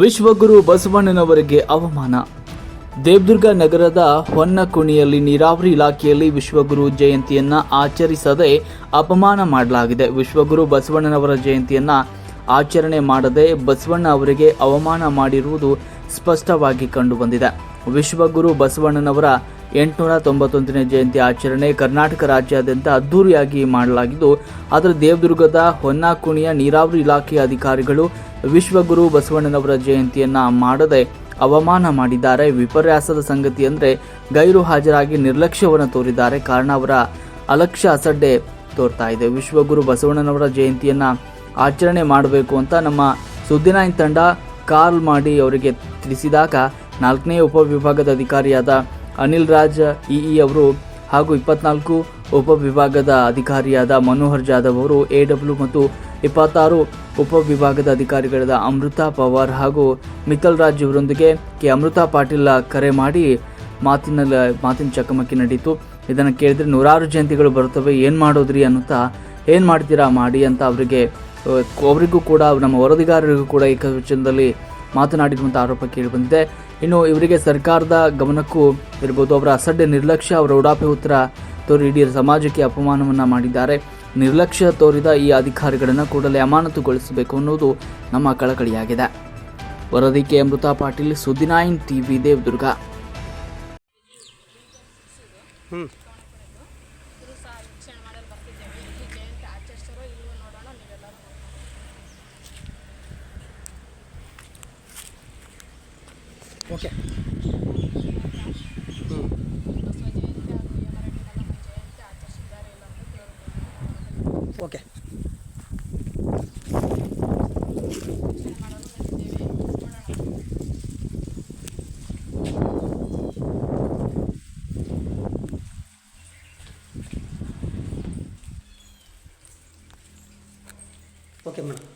ವಿಶ್ವಗುರು ಬಸವಣ್ಣನವರಿಗೆ ಅವಮಾನ. ದೇವದುರ್ಗ ನಗರದ ಹೊನ್ನಕುಣಿಯಲ್ಲಿ ನೀರಾವರಿ ಇಲಾಖೆಯಲ್ಲಿ ವಿಶ್ವಗುರು ಜಯಂತಿಯನ್ನ ಆಚರಿಸದೆ ಅಪಮಾನ ಮಾಡಲಾಗಿದೆ. ವಿಶ್ವಗುರು ಬಸವಣ್ಣನವರ ಜಯಂತಿಯನ್ನ ಆಚರಣೆ ಮಾಡದೆ ಬಸವಣ್ಣ ಅವರಿಗೆ ಅವಮಾನ ಮಾಡಿರುವುದು ಸ್ಪಷ್ಟವಾಗಿ ಕಂಡುಬಂದಿದೆ. ವಿಶ್ವಗುರು ಬಸವಣ್ಣನವರ ಎಂಟುನೂರ ತೊಂಬತ್ತೊಂದನೇ ಜಯಂತಿ ಆಚರಣೆ ಕರ್ನಾಟಕ ರಾಜ್ಯಾದ್ಯಂತ ಅದ್ದೂರಿಯಾಗಿ ಮಾಡಲಾಗಿದ್ದು, ಆದರೆ ದೇವದುರ್ಗದ ಹೊನ್ನಾಕುಣಿಯ ನೀರಾವರಿ ಇಲಾಖೆಯ ಅಧಿಕಾರಿಗಳು ವಿಶ್ವಗುರು ಬಸವಣ್ಣನವರ ಜಯಂತಿಯನ್ನ ಮಾಡದೆ ಅವಮಾನ ಮಾಡಿದ್ದಾರೆ. ವಿಪರ್ಯಾಸದ ಸಂಗತಿ ಅಂದರೆ ಗೈರು ಹಾಜರಾಗಿ ನಿರ್ಲಕ್ಷ್ಯವನ್ನು ತೋರಿದ್ದಾರೆ. ಕಾರಣ ಅವರ ಅಲಕ್ಷ್ಯ ಅಸಡ್ಡೆ ತೋರ್ತಾ ಇದೆ. ವಿಶ್ವಗುರು ಬಸವಣ್ಣನವರ ಜಯಂತಿಯನ್ನ ಆಚರಣೆ ಮಾಡಬೇಕು ಅಂತ ನಮ್ಮ ಸುದ್ದಿನಾಯನ್ ತಂಡ ಕಾಲ್ ಮಾಡಿ ಅವರಿಗೆ ತಿಳಿಸಿದಾಗ ನಾಲ್ಕನೇ ಉಪವಿಭಾಗದ ಅಧಿಕಾರಿಯಾದ ಅನಿಲ್ ರಾಜ್ ಇಇ ಅವರು ಹಾಗೂ ಇಪ್ಪತ್ನಾಲ್ಕು ಉಪವಿಭಾಗದ ಅಧಿಕಾರಿಯಾದ ಮನೋಹರ್ ಜಾಧವ್ ಅವರು ಎ ಡಬ್ಲ್ಯೂ ಮತ್ತು ಇಪ್ಪತ್ತಾರು ಉಪವಿಭಾಗದ ಅಧಿಕಾರಿಗಳಾದ ಅಮೃತಾ ಪವಾರ್ ಹಾಗೂ ಮಿತ್ತಲ್ ರಾಜ್ ಇವರೊಂದಿಗೆ ಕೆ ಅಮೃತಾ ಪಾಟೀಲ್ ಕರೆ ಮಾಡಿ ಮಾತಿನಲ್ಲಿ ಮಾತಿನ ಚಕಮಕಿ ನಡೀತು ಇದನ್ನು ಕೇಳಿದ್ರೆ ನೂರಾರು ಜಯಂತಿಗಳು ಬರುತ್ತವೆ, ಏನು ಮಾಡೋದ್ರಿ ಅನ್ನುತ್ತಾ, ಏನು ಮಾಡ್ತೀರಾ ಮಾಡಿ ಅಂತ ಅವರಿಗೆ ಅವರಿಗೂ ಕೂಡ, ನಮ್ಮ ವರದಿಗಾರರಿಗೂ ಕೂಡ ಏಕವಚನದಲ್ಲಿ ಮಾತನಾಡಿರುವಂಥ ಆರೋಪ ಕೇಳಿಬಂದಿದೆ ಇನ್ನು ಇವರಿಗೆ ಸರ್ಕಾರದ ಗಮನಕ್ಕೂ ಇರ್ಬೋದು. ಅವರ ಅಸಡ್ಡೆ, ನಿರ್ಲಕ್ಷ್ಯ, ಅವರ ಉಡಾಪೆ ಉತ್ತರ ತೋರಿ ಇಡೀ ಸಮಾಜಕ್ಕೆ ಅಪಮಾನವನ್ನು ಮಾಡಿದ್ದಾರೆ. ನಿರ್ಲಕ್ಷ್ಯ ತೋರಿದ ಈ ಅಧಿಕಾರಿಗಳನ್ನು ಕೂಡಲೇ ಅಮಾನತುಗೊಳಿಸಬೇಕು ಅನ್ನೋದು ನಮ್ಮ ಕಳಕಳಿಯಾಗಿದೆ. ವರದಿ ಕೆ. ಅಮೃತಾ ಪಾಟೀಲ್ ಸುದ್ದಿನಾಯಿನ್ ಟಿವಿ ದೇವದುರ್ಗ ಹ್ಞೂ ಇವರು ಸಹ ವೀಕ್ಷಣೆ ಮಾಡಲು ಬರ್ತಿದ್ದೇವೆ ಇಲ್ಲಿ ಜಯಂತಿ ಆಚರಿಸ್ತಾರೋ ಇಲ್ವೋ ನೋಡೋಣ ನೀವೆಲ್ಲರೂ ಓಕೆ ಬಸವ ಜಯಂತಿ ಹಾಗೂ ಯಮರೆಡ್ಡಿ ಮಲ್ಲಮ್ಮ ಜಯಂತಿ ಆಚರಿಸಿದ್ದಾರೆ ಇಲ್ಲ ಅಂತ ಕೇಳಬೇಕು ಓಕೆ ವೀಕ್ಷಣೆ ಮಾಡಲು ಬಂದಿದ್ದೇವೆ ನೋಡೋಣ ಓಕೆ ಮೇಡಮ್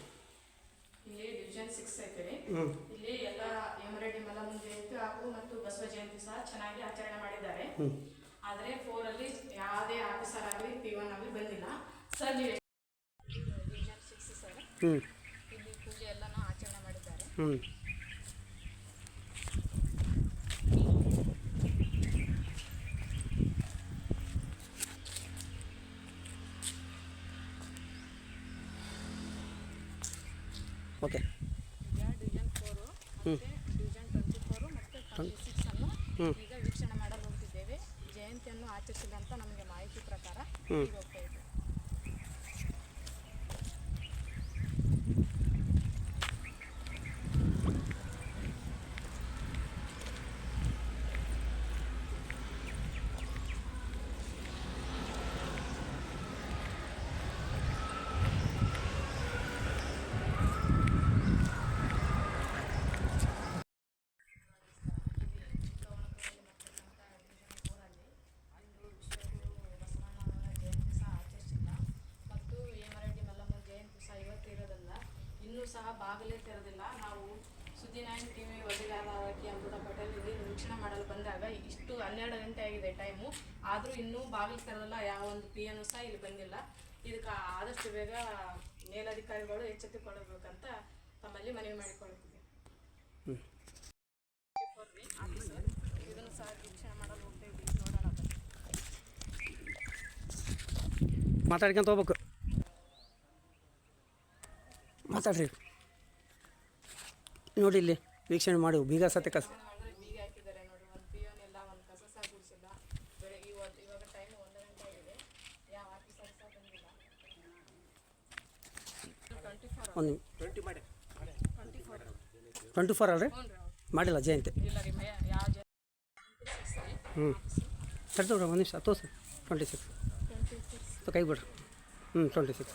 ಇಲ್ಲಿ ಡಿವಿಷನ್ ಸಿಕ್ಸ್ ಐತೆ ರೀ ಹ್ಞೂ ಇಲ್ಲಿ ಎಲ್ಲ ಯಮರೆಡ್ಡಿ ಮಲ್ಲಮ್ಮ ಜಯಂತಿ ಹಾಗೂ ಮತ್ತು ಬಸವ ಜಯಂತಿ ಸಹ ಚೆನ್ನಾಗಿ ಆಚರಣೆ ಮಾಡಿದ್ದಾರೆ. ಆದರೆ ಫೋರ್ ಅಲ್ಲಿ ಯಾವುದೇ ಆಫೀಸರ್ ಆಗಲಿ ಪಿ ಒನ್ ಆಗಲಿ ಬಂದಿಲ್ಲ. ಸರ್ ನೀವು ಸಿಕ್ಸ್ ಸರ್ ಇಲ್ಲಿ ಪೂಜೆ ಎಲ್ಲನೂ ಆಚರಣೆ ಮಾಡಿದ್ದಾರೆ. Okay division four division twenty four ಮತ್ತು ಈಗ ವೀಕ್ಷಣೆ ಮಾಡಲು ಹೋಗ್ತಿದ್ದೇವೆ. ಜಯಂತಿಯನ್ನು ಆಚರಿಸಿದಂತ ಅಂತ ನಮಗೆ ಮಾಹಿತಿ ಪ್ರಕಾರ. ಹೋಗ್ತಾ ಇದ್ದೇವೆ ಬಸವಣ್ಣನವರ ಜಯಂತಿ ಸಹ ಆಚರಿಸಿಲ್ಲ ಮತ್ತು ಹೇಮರೆಡ್ಡಿ ಮಲ್ಲಮ್ಮ ಜಯಂತಿ ಸಹ ಇವತ್ತು ಇರೋದಲ್ಲ ಇನ್ನೂ ಸಹ ಬಾಗಿಲೇ ತೆರೆದಿಲ್ಲ. ನಾವು ಸುದ್ದಿ ನೈನ್ ಟಿ ವಿ ವರದಿಗಾರರಾಗಿ ಅಮೃತ ಪಟೇಲ್ ಇಲ್ಲಿ ವೀಕ್ಷಣೆ ಮಾಡಲು ಬಂದಾಗ ಇಷ್ಟು ಹನ್ನೆರಡು ಗಂಟೆ ಆಗಿದೆ ಟೈಮು. ಆದರೂ ಇನ್ನೂ ಬಾಗಿಲು ತೆರೆದಿಲ್ಲ. ಯಾವ ಒಂದು ಪಿ ಎನ್ ಸಹ ಇಲ್ಲಿ ಬಂದಿಲ್ಲ. ಇದಕ್ಕೆ ಆದಷ್ಟು ಬೇಗ ಮೇಲಧಿಕಾರಿಗಳು ಎಚ್ಚೆತ್ತುಕೊಳ್ಳಬೇಕಂತ ತಮ್ಮಲ್ಲಿ ಮನವಿ ಮಾಡಿಕೊಳ್ಳುತ್ತೀವಿ ಆಫೀಸರ್ ಇದನ್ನು ಸಹ ಮಾಡಲು ಹೋಗ್ತೇವೆ ನೋಡೋಣ ಮಾತಾಡ್ಕೊಂತ ಹೋಗ್ಬೇಕು. ಮಾತಾಡ್ರಿ. ನೋಡಿ ಇಲ್ಲಿ ವೀಕ್ಷಣೆ ಮಾಡಿ, ಬೀಗ ಸತ್ಯ ಕಸ. ಟ್ವೆಂಟಿ ಫೋರ್ ಅಲ್ರಿ? ಮಾಡಿಲ್ಲ, ಜಯಂತಿ. ಹ್ಞೂ ಸರಿ ತಗೊಳ್ರಿ ಒಂದು ನಿಮಿಷ ಹತ್ತು ಸರ್ ಟ್ವೆಂಟಿ ಸಿಕ್ಸ್ ಕೈ ಬಿಡ್ರಿ. ಹ್ಞೂ twenty six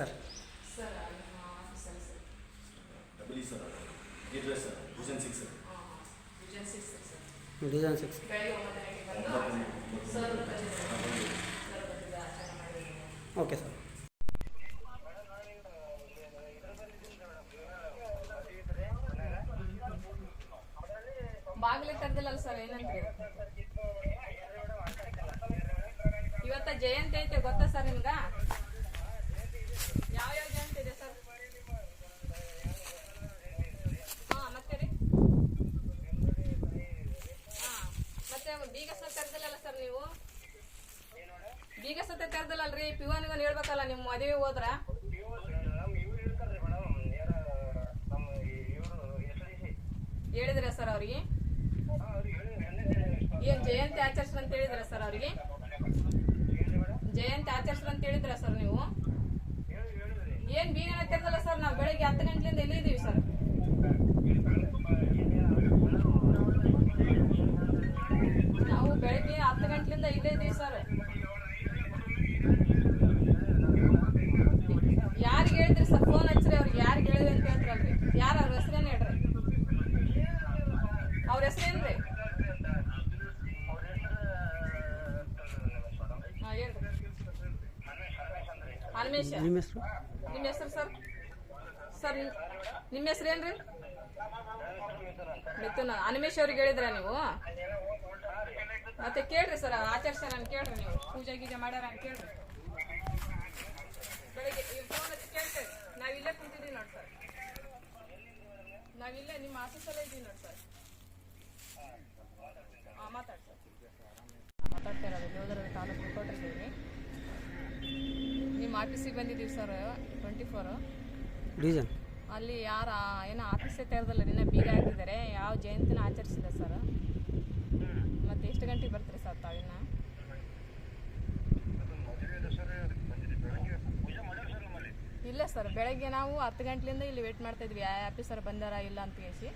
sir. Design six okay sir. ಬಾಗಿಲೇ ತೆಗ್ದಿಲ್ಲಲ್ಲ ಸರ್ ಏನಂತೀರಿ? ಇವತ್ತ ಜಯಂತಿ ಐತೆ ಗೊತ್ತಾ ಸರ್ ನಿಮ್ಗ? ಬೀಗ ಸತ ತೆಗ್ದಿಲ್ಲಲ್ರಿ ಪಿವನ್ಗನ್ ಹೇಳ್ಬೇಕಲ್ಲ ನಿಮ್ಮ ಮದುವೆ ಹೋದ್ರ ಹೇಳಿದ್ರ ಸರ್ ಅವ್ರಿಗೆ? ಏನ್ ಜಯಂತಿ ಆಚರಿಸ್ರಂತ ಹೇಳಿದ್ರ ಸರ್ ಅವ್ರಿಗೆ ಜಯಂತಿ ಆಚರಿಸ್ರಂತ ಹೇಳಿದ್ರ ಸರ್ ನೀವು? ಏನ್ ಬೀಗನ ತೆಗ್ದಲ್ಲ ಸರ್? ನಾವು ಬೆಳಿಗ್ಗೆ ಹತ್ತು ಇಲ್ಲಿ ಎಲ್ಲಿದ್ದೀವಿ ಸರ್. ನಾವು ಬೆಳಿಗ್ಗೆ ಹತ್ತು ಗಂಟೆಲಿಂದ ಇಲ್ಲೇ ಇದೀವಿ ಸರ್. ಯಾರಿಗೆ ಹೇಳಿದ್ರಿ ಸರ್? ಫೋನ್ ಹಚ್ಚ್ರಿ ಅವ್ರಿಗೆ ಯಾರಿಗೆ ಹೇಳಿದ್ರಿ ಅಂತ ಹೇಳ್ತಾರಲ್ರಿ. ಯಾರ ಅವ್ರ ಹೆಸರೇನು ಹೇಳ್ರಿ? ಅವ್ರ ಹೆಸರೇನ್ರಿ? ಹಾ ಹೇಳ್ರಿ. ಹನುಮೇಶ. ನಿಮ್ಮ ಹೆಸರು? ನಿಮ್ಮ ಹೆಸರು ಸರ್? ಸರ್ ನಿಮ್ಮ ಹೆಸರು ಏನ್ರಿ? ಮಿಥುನ. ಅನಿಮೇಶ್ ಅವ್ರಿಗೆ ಹೇಳಿದ್ರ ನೀವು? ಮತ್ತೆ ಕೇಳ್ರಿ ಸರ್ ಆಚರಿಸ್ತಾರ ನಾನು ಕೇಳ್ರಿ ನೀವು. ಪೂಜೆ ಗೀಜೆ ಮಾಡ್ಯಾರ ಅಂತ ಕೇಳ್ರಿ. ಬೆಳಿಗ್ಗೆ ಫೋನ್ ಹಚ್ಚಿ ಕೇಳ್ತೇವೆ. ನಾವಿಲ್ಲೇ ಕುಂತಿದೀವಿ ನೋಡಿ ಸರ್. ನಾವಿಲ್ಲೇ ನಿಮ್ಮ ಆಫೀಸಲ್ಲೇ ಇದ್ದೀವಿ ನೋಡಿ ಸರ್. ಹಾಂ, ಮಾತಾಡಿ ಸರ್. ಮಾತಾಡ್ತಾ ಇರೋದು. ದೇವದರ ತಾಲೂಕು ನಿಮ್ಮ ಆಫೀಸಿಗೆ ಬಂದಿದ್ದೀವಿ ಸರ್. Twenty four. ರೀಸನ್ ಅಲ್ಲಿ ಯಾರ ಏನೋ ಆಫೀಸೇ ತೆರೆದಲ್ಲ ನಿನ್ನ ಬೀಗ ಹಾಕಿದ್ದಾರೆ. ಯಾವ ಜಯಂತಿನ ಆಚರಿಸಿಲ್ಲ ಸರ್ ಮತ್ತೆ ಎಷ್ಟು ಗಂಟೆಗೆ ಬರ್ತೀರಿ ಸರ್ ತಾವಿನ್ನ ಇಲ್ಲ ಸರ್ ಬೆಳಗ್ಗೆ ನಾವು ಹತ್ತು ಗಂಟೆಲಿಂದ ಇಲ್ಲಿ ವೇಟ್ ಮಾಡ್ತಾ ಇದ್ವಿ. ಯಾವ ಆಫೀಸರ್ ಬಂದಾರ ಇಲ್ಲ ಅಂತ ಹೇಳಿ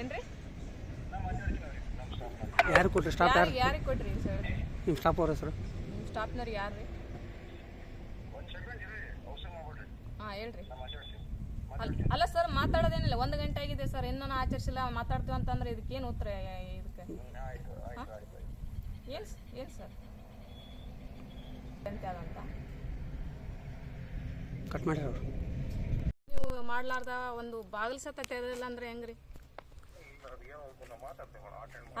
ಏನ್ರಿ? ಯಾರು ಕೊಟ್ರಿ? ಸ್ಟಾಪ್ ಯಾರು? ಯಾರಿಗೆ ಯಾರಿಗೆ ಕೊಟ್ರಿ ಸರ್ ನಿಮ್ಮ ಸ್ಟಾಪ್ ಅವ್ರ ಸರ್ ನಿಮ್ಮ ಸ್ಟಾಪ್ನವ್ರು ಯಾರು ರೀ ಹಾಂ ಹೇಳ್ರಿ. ಅಲ್- ಅಲ್ಲ ಸರ್ ಮಾತಾಡೋದೇನಿಲ್ಲ. ಒಂದು ಗಂಟೆ ಆಗಿದೆ ಸರ್. ಇನ್ನೂ ಆಚರಿಸಿಲ್ಲ. ಮಾತಾಡ್ತೀವಿ ಅಂತಂದ್ರೆ ಇದಕ್ಕೇನು ಉತ್ತರ ಇದಕ್ಕೆ? ಏನು ಏನು ಸರ್? ಎಂತ ಅಂತ ಕಟ್ ನೀವು ಮಾಡ್ಲಾರ್ದ ಒಂದು ಬಾಗಿಲು ಸತ ತೆರೆದಿಲ್ಲ ಅಂದ್ರೆ ಹೆಂಗ್ರಿ?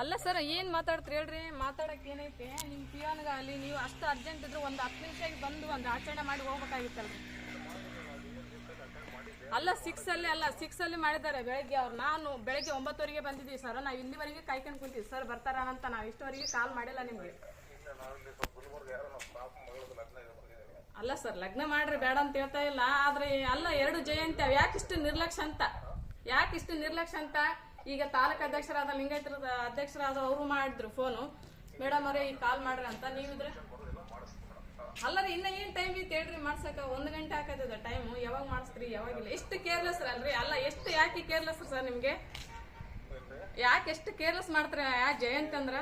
ಅಲ್ಲ ಸರ್ ಏನ್ ಮಾತಾಡ್ತೀರಿ ಹೇಳ್ರಿ? ಮಾತಾಡಕ್ ಏನೈತೆ? ನಿಮ್ ಪಿಯೋನ್ಗ ಅಲ್ಲಿ ನೀವು ಅಷ್ಟು ಅರ್ಜೆಂಟ್ ಇದ್ರೆ ಒಂದು ಹತ್ತು ನಿಮಿಷ ಬಂದು ಒಂದು ಆಚರಣೆ ಮಾಡಿ ಹೋಗ್ಬೇಕಾಗಿತ್ತಲ್ರಿ. ಅಲ್ಲ ಸಿಕ್ಸ್ ಅಲ್ಲಿ, ಅಲ್ಲ ಸಿಕ್ಸ್ ಅಲ್ಲಿ ಮಾಡಿದ್ದಾರೆ ಬೆಳಗ್ಗೆ ಅವ್ರು. ನಾನು ಬೆಳಗ್ಗೆ ಒಂಬತ್ತುವರೆಗೆ ಬಂದಿದ್ದೀವಿ ಸರ್ ನಾವು ಇಲ್ಲಿವರೆಗೆ ಕಾಯ್ಕೊಂಡು ಕುಂತೀವಿ. ಸರ್ ಬರ್ತಾರ ಅಂತ ನಾವು ಇಷ್ಟವರೆಗೆ ಕಾಲ್ ಮಾಡಿಲ್ಲ ನಿಮ್ಗೆ. ಅಲ್ಲ ಸರ್ ಲಗ್ನ ಮಾಡ್ರಿ, ಬೇಡ ಅಂತ ಹೇಳ್ತಾ ಇಲ್ಲ. ಆದ್ರೆ ಅಲ್ಲ, ಎರಡು ಜಯಂತಿ ಅವ್. ಯಾಕಿಷ್ಟು ನಿರ್ಲಕ್ಷ್ಯ ಅಂತ? ಯಾಕಿಷ್ಟು ನಿರ್ಲಕ್ಷ್ಯ ಅಂತ? ಈಗ ತಾಲೂಕು ಅಧ್ಯಕ್ಷರಾದ ಲಿಂಗಾಯತರ ಅಧ್ಯಕ್ಷರಾದ ಅವರು ಮಾಡಿದ್ರು ಫೋನು ಮೇಡಮ್ ಅವರೇ ಈಗ ಕಾಲ್ ಮಾಡ್ರಿ ಅಂತ. ನೀವಿದ್ರೆ? ಅಲ್ಲ ರೀ, ಇನ್ನ ಏನ್ ಟೈಮ್ ಇತ್ತು ಹೇಳ್ರಿ? ಮಾಡ್ಸಕ ಒಂದ್ ಗಂಟೆ ಹಾಕತ್ತದ ಟೈಮ್ ಯಾವಾಗ ಮಾಡಿಸ್ತ್ರಿ ಯಾವಾಗಿಲ್ಲ. ಎಷ್ಟು ಕೇರ್ಲೆಸ್ ಅಲ್ರಿ? ಅಲ್ಲ ಎಷ್ಟು ಯಾಕೆ ಕೇರ್ಲೆಸ್ ಸರ್ ನಿಮ್ಗೆ? ಯಾಕೆ ಎಷ್ಟು ಕೇರ್ಲೆಸ್ ಮಾಡ್ತಾರೆ ಯಾ ಜಯಂತ್ ಅಂದ್ರ?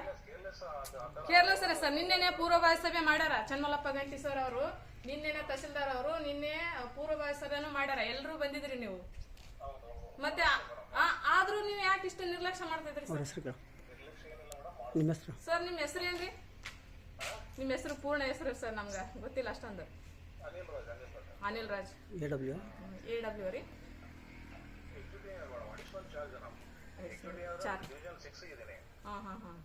ಕೇರ್ಲೆಸ್ ರೀ ಸರ್ ನಿನ್ನೆನೆ ಪೂರ್ವಭಾವಿ ಸಭೆ ಮಾಡ್ಯಾರ ಚನ್ಮಲಪ್ಪ ಗಂಟಿ ಸರ್ ಅವರು. ನಿನ್ನೆನೆ ತಹಸೀಲ್ದಾರ್ ಅವರು ನಿನ್ನೆ ಪೂರ್ವಭಾವಿ ಸಭೆನೂ ಮಾಡ್ಯಾರ. ಎಲ್ಲರೂ ಬಂದಿದ್ರಿ ನೀವು. ಮತ್ತೆ ಆದ್ರೂ ನೀವು ಯಾಕೆ ಇಷ್ಟು ನಿರ್ಲಕ್ಷ್ಯ ಮಾಡ್ತಿದ್ರಿ ಸರ್? ಸರ್ ನಿಮ್ಮ ಹೆಸರು ಏನ್ರಿ? ನಿಮ್ಮ ಹೆಸರು ಪೂರ್ಣ ಹೆಸರು ಸರ್ ನಮ್ಗ. ಗೊತ್ತಿಲ್ಲ ಅಷ್ಟೊಂದು. Anil Raj. A W A W ರೀ. ಚಾರ್ಜ್ ಹಾಂ ಹಾಂ ಹಾಂ.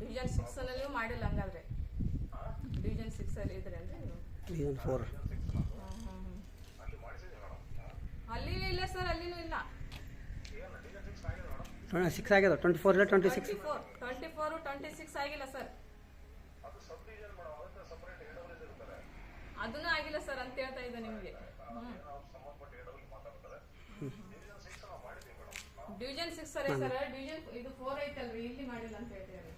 ಡಿವಿಷನ್ ಸಿಕ್ಸ್ ಅಲ್ಲಿ ಮಾಡಿಲ್ಲ ಹಂಗಾದ್ರೆ. ಡಿವಿಷನ್ ಸಿಕ್ಸ್ ಅಲ್ಲಿ ಇದ್ರೆ ಅಂದ್ರೆ ಡಿಸೈನ್ ಫೋರ್. ಅಲ್ಲಿನೂ ಇಲ್ಲ ಸರ್ ಅಲ್ಲಿನೂ ಇಲ್ಲ. ಸಿಕ್ಸ್ ಆಗಿದೆ ಟ್ವೆಂಟಿ ಫೋರ್ ಇಲ್ಲ twenty six twenty four twenty six ಆಗಿಲ್ಲ ಸರ್ ಅದನ್ನೂ ಆಗಿಲ್ಲ ಸರ್ ಅಂತ ಹೇಳ್ತಾ ಇದ್ದೆ ನಿಮಗೆ. ಡಿವಿಜನ್ ಸಿಕ್ಸ್ ಸರಿ ಸರ್ ಡಿವಿಜನ್ ಇದು ಫೋರ್ ಐತಲ್ರಿ ಇಲ್ಲಿ ಮಾಡಿಲ್ಲ ಅಂತ ಹೇಳ್ತೀರಿ